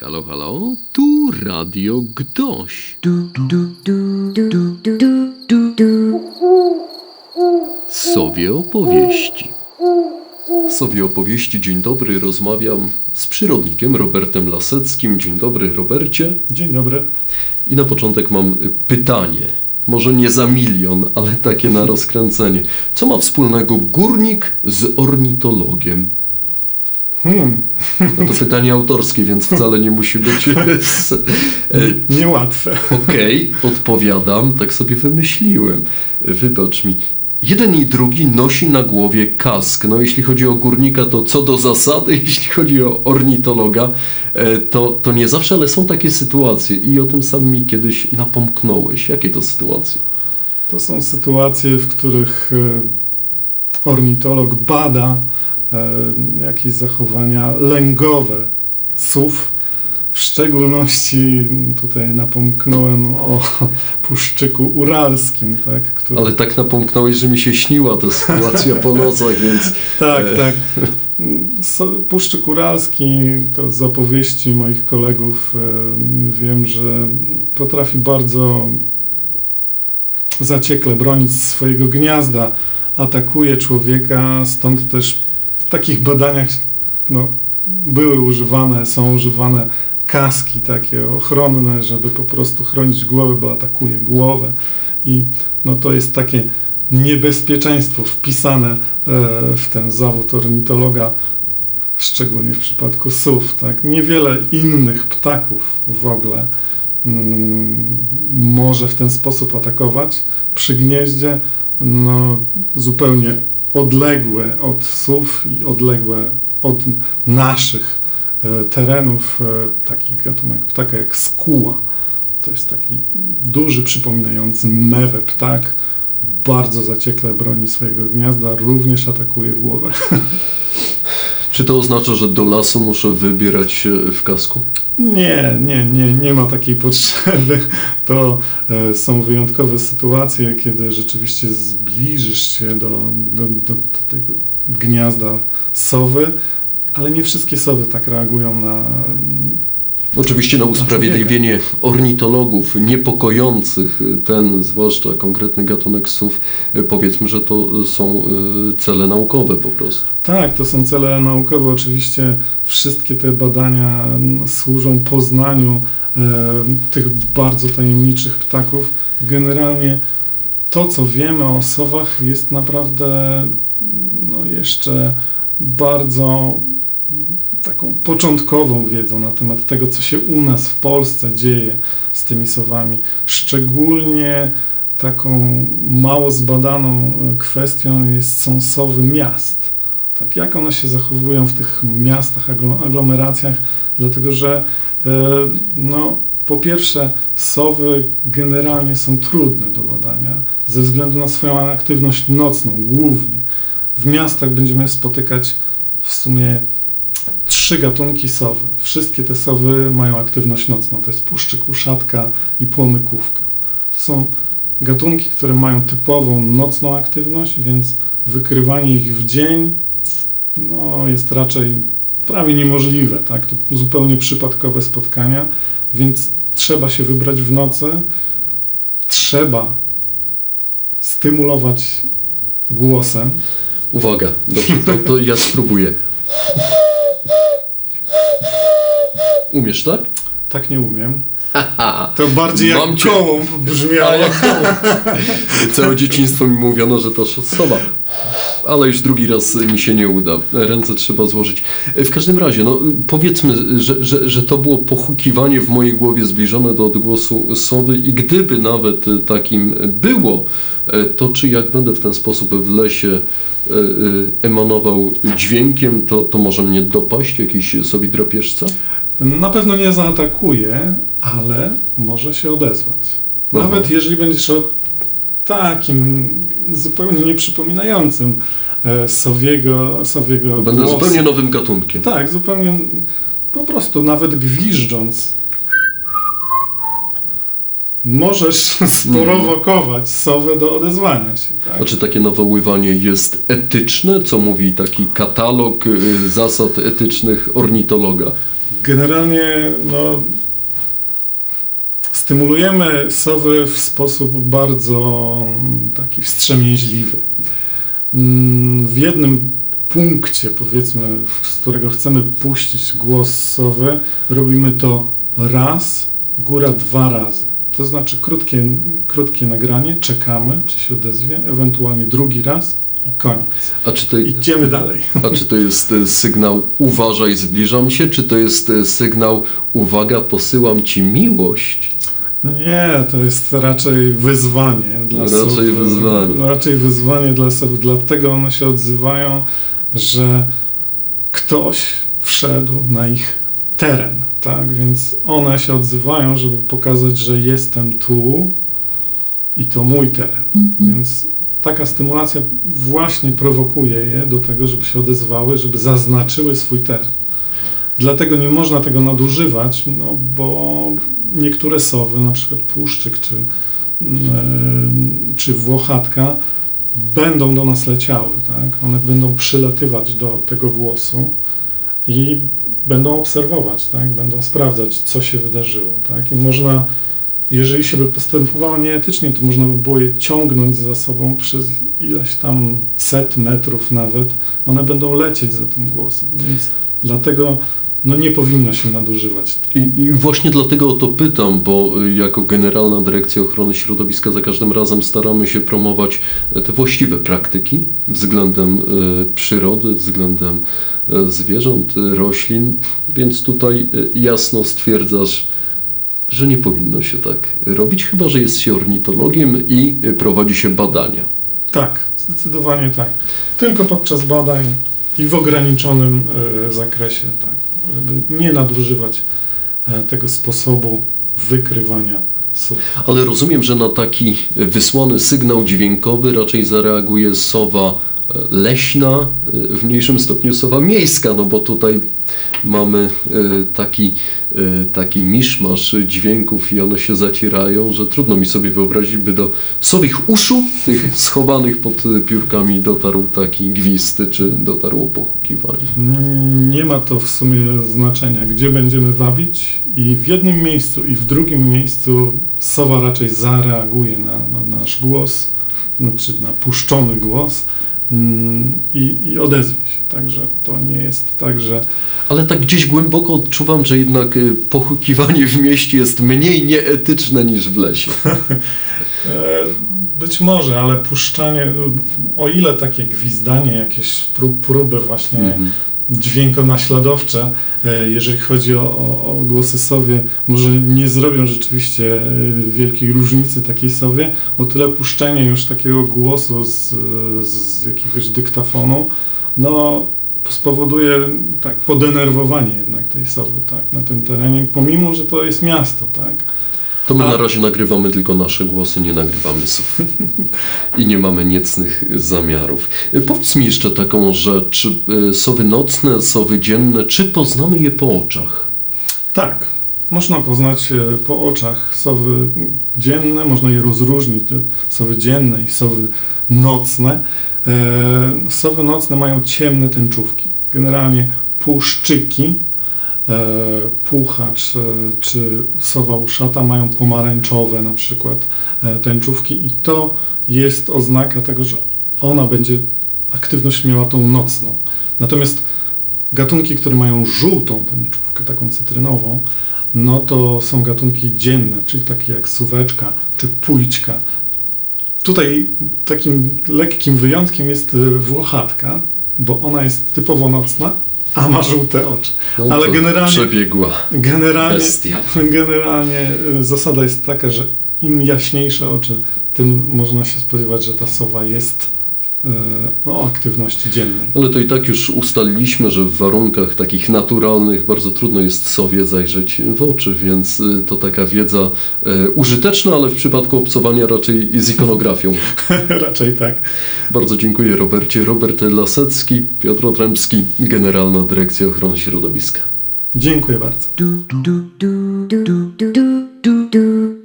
Halo, halo, tu Radio Gdoś. Sobie opowieści. Sobie opowieści, dzień dobry, rozmawiam z przyrodnikiem Robertem Laseckim. Dzień dobry, Robercie. Dzień dobry. I na początek mam pytanie. Może nie za milion, ale takie na rozkręcenie. Co ma wspólnego górnik z ornitologiem? Hmm. No to pytanie autorskie, więc wcale nie musi być. e, Niełatwe. Okej, odpowiadam, tak sobie wymyśliłem. Wybacz mi. Jeden i drugi nosi na głowie kask. No, jeśli chodzi o górnika, to co do zasady, jeśli chodzi o ornitologa, e, to, to nie zawsze, ale są takie sytuacje i o tym sam mi kiedyś napomknąłeś. Jakie to sytuacje? To są sytuacje, w których e, ornitolog bada jakieś zachowania lęgowe sów. W szczególności tutaj napomknąłem o puszczyku uralskim, tak? Który... Ale tak napomknąłeś, że mi się śniła ta sytuacja po nocach, więc Tak, E. tak. Puszczyk Uralski to z opowieści moich kolegów e, wiem, że potrafi bardzo zaciekle bronić swojego gniazda, atakuje człowieka, stąd też takich badaniach no, były używane, są używane kaski takie ochronne, żeby po prostu chronić głowę, bo atakuje głowę i no, to jest takie niebezpieczeństwo wpisane e, w ten zawód ornitologa, szczególnie w przypadku sów. Tak? Niewiele innych ptaków w ogóle mm, może w ten sposób atakować. Przy gnieździe no, zupełnie odległe od sów i odległe od naszych e, terenów e, taki gatunek ptaka jak skuła. To jest taki duży, przypominający mewę ptak, bardzo zaciekle broni swojego gniazda, również atakuje głowę. czy to oznacza, że do lasu muszę wybierać w kasku? Nie, nie, nie, nie ma takiej potrzeby. To e, są wyjątkowe sytuacje, kiedy rzeczywiście zbliżysz się do, do, do, do tego gniazda sowy, ale nie wszystkie sowy tak reagują na. Oczywiście na usprawiedliwienie ornitologów niepokojących ten, zwłaszcza konkretny gatunek sów, y, powiedzmy, że to są y, cele naukowe po prostu. Tak, to są cele naukowe. Oczywiście wszystkie te badania służą poznaniu e, tych bardzo tajemniczych ptaków. Generalnie to, co wiemy o sowach, jest naprawdę no, jeszcze bardzo taką początkową wiedzą na temat tego, co się u nas w Polsce dzieje z tymi sowami. Szczególnie taką mało zbadaną e, kwestią jest, są sowy miast. Tak, jak one się zachowują w tych miastach, aglo- aglomeracjach, dlatego że e, no, po pierwsze sowy generalnie są trudne do badania ze względu na swoją aktywność nocną głównie. W miastach będziemy spotykać w sumie trzy gatunki sowy. Wszystkie te sowy mają aktywność nocną. To jest puszczyk, uszatka i płomykówka. To są gatunki, które mają typową nocną aktywność, więc wykrywanie ich w dzień no, jest raczej prawie niemożliwe. Tak? To zupełnie przypadkowe spotkania, więc trzeba się wybrać w nocy. Trzeba stymulować głosem. Uwaga, dobrze, to, to ja spróbuję. Umiesz, tak? Tak nie umiem. To bardziej jak Mam cię. gołąb brzmiało. A jak? Całe dzieciństwo mi mówiono, że to sowa. Ale już drugi raz mi się nie uda. Ręce trzeba złożyć. W każdym razie, no, powiedzmy, że, że, że to było pochukiwanie w mojej głowie zbliżone do odgłosu sowy i gdyby nawet takim było, to czy jak będę w ten sposób w lesie e, e, emanował dźwiękiem, to, to może mnie dopaść jakiś sobie drapieżca? Na pewno nie zaatakuje, ale może się odezwać. Nawet jeżeli będziesz o takim zupełnie nieprzypominającym e, sowiego, sowiego Będę głosu. zupełnie nowym gatunkiem. Tak, zupełnie po prostu nawet gwiżdżąc możesz sprowokować sowę do odezwania się. Tak? A czy takie nawoływanie jest etyczne? Co mówi taki katalog y, zasad etycznych ornitologa? Generalnie no, stymulujemy sowy w sposób bardzo taki wstrzemięźliwy. Mm, W jednym punkcie, powiedzmy, z którego chcemy puścić głos sowy, robimy to raz, góra dwa razy. To znaczy krótkie, krótkie nagranie, czekamy, czy się odezwie, ewentualnie drugi raz i koniec. A czy to, Idziemy dalej. a czy to jest e, sygnał uważaj, zbliżam się, czy to jest e, sygnał uwaga, posyłam ci miłość? Nie, to jest raczej wyzwanie dla Raczej wyzwanie. Raczej wyzwanie dla sów. Dlatego one się odzywają, że ktoś wszedł na ich teren. Tak, więc one się odzywają, żeby pokazać, że jestem tu i to mój teren. Więc taka stymulacja właśnie prowokuje je do tego, żeby się odezwały, żeby zaznaczyły swój teren. Dlatego nie można tego nadużywać, no bo niektóre sowy, na przykład puszczyk czy, mm, czy włochatka, będą do nas leciały. Tak? One będą przylatywać do tego głosu i będą obserwować, tak? będą sprawdzać, co się wydarzyło. Tak? I można, jeżeli się by postępowało nieetycznie, to można by było je ciągnąć za sobą przez ileś tam set metrów nawet. One będą lecieć za tym głosem, więc dlatego no, nie powinno się nadużywać. I, I właśnie dlatego o to pytam, bo y, jako Generalna Dyrekcja Ochrony Środowiska za każdym razem staramy się promować e, te właściwe praktyki względem e, przyrody, względem e, zwierząt, roślin, więc tutaj jasno stwierdzasz, że nie powinno się tak robić, chyba że jest się ornitologiem i prowadzi się badania. Tak, zdecydowanie tak. Tylko podczas badań i w ograniczonym e, zakresie, tak, żeby nie nadużywać e, tego sposobu wykrywania słów. Ale rozumiem, że na taki wysłany sygnał dźwiękowy raczej zareaguje sowa e, leśna, w mniejszym stopniu sowa miejska, no bo tutaj mamy taki, taki miszmasz dźwięków i one się zacierają, że trudno mi sobie wyobrazić, by do sowich uszu, tych schowanych pod piórkami dotarł taki gwizd, czy dotarło pochukiwanie. Nie ma to w sumie znaczenia, gdzie będziemy wabić? I w jednym miejscu i w drugim miejscu sowa raczej zareaguje na, na nasz głos, czy na puszczony głos i, i odezwie się. Także to nie jest tak, że Ale tak gdzieś głęboko odczuwam, że jednak e, pochukiwanie w mieście jest mniej nieetyczne niż w lesie. E, Być może, ale puszczanie, o ile takie gwizdanie, jakieś pró- próby właśnie Mhm. Dźwiękonaśladowcze, e, jeżeli chodzi o, o, o głosy sowie, może nie zrobią rzeczywiście e, wielkiej różnicy takiej sowie, o tyle puszczenie już takiego głosu z, z jakiegoś dyktafonu, no spowoduje tak podenerwowanie jednak tej sowy tak, na tym terenie, pomimo, że to jest miasto, tak. To my A- na razie nagrywamy tylko nasze głosy, nie nagrywamy słów. I nie mamy niecnych zamiarów. E, Powiedz mi jeszcze taką rzecz. e, Sowy nocne, sowy dzienne, czy poznamy je po oczach? Tak, można poznać e, po oczach sowy dzienne, można je rozróżnić, sowy dzienne i sowy nocne. Sowy nocne mają ciemne tęczówki. Generalnie puszczyki, e, puchacz e, czy sowa uszata mają pomarańczowe na przykład e, tęczówki i to jest oznaka tego, że ona będzie aktywność miała tą nocną. Natomiast gatunki, które mają żółtą tęczówkę, taką cytrynową, no to są gatunki dzienne, czyli takie jak suweczka czy pójćka. Tutaj takim lekkim wyjątkiem jest włochatka, bo ona jest typowo nocna, a ma żółte oczy. No Ale generalnie, Przebiegła generalnie, bestia. generalnie y, zasada jest taka, że im jaśniejsze oczy, tym można się spodziewać, że ta sowa jest o aktywności dziennej. Ale to i tak już ustaliliśmy, że w warunkach takich naturalnych bardzo trudno jest sowie zajrzeć w oczy, więc y, to taka wiedza e, użyteczna, ale w przypadku obcowania raczej z ikonografią. Raczej tak. Bardzo dziękuję Robercie. Robert Lasecki, Piotr Otrębski, Generalna Dyrekcja Ochrony Środowiska. Dziękuję bardzo. do do do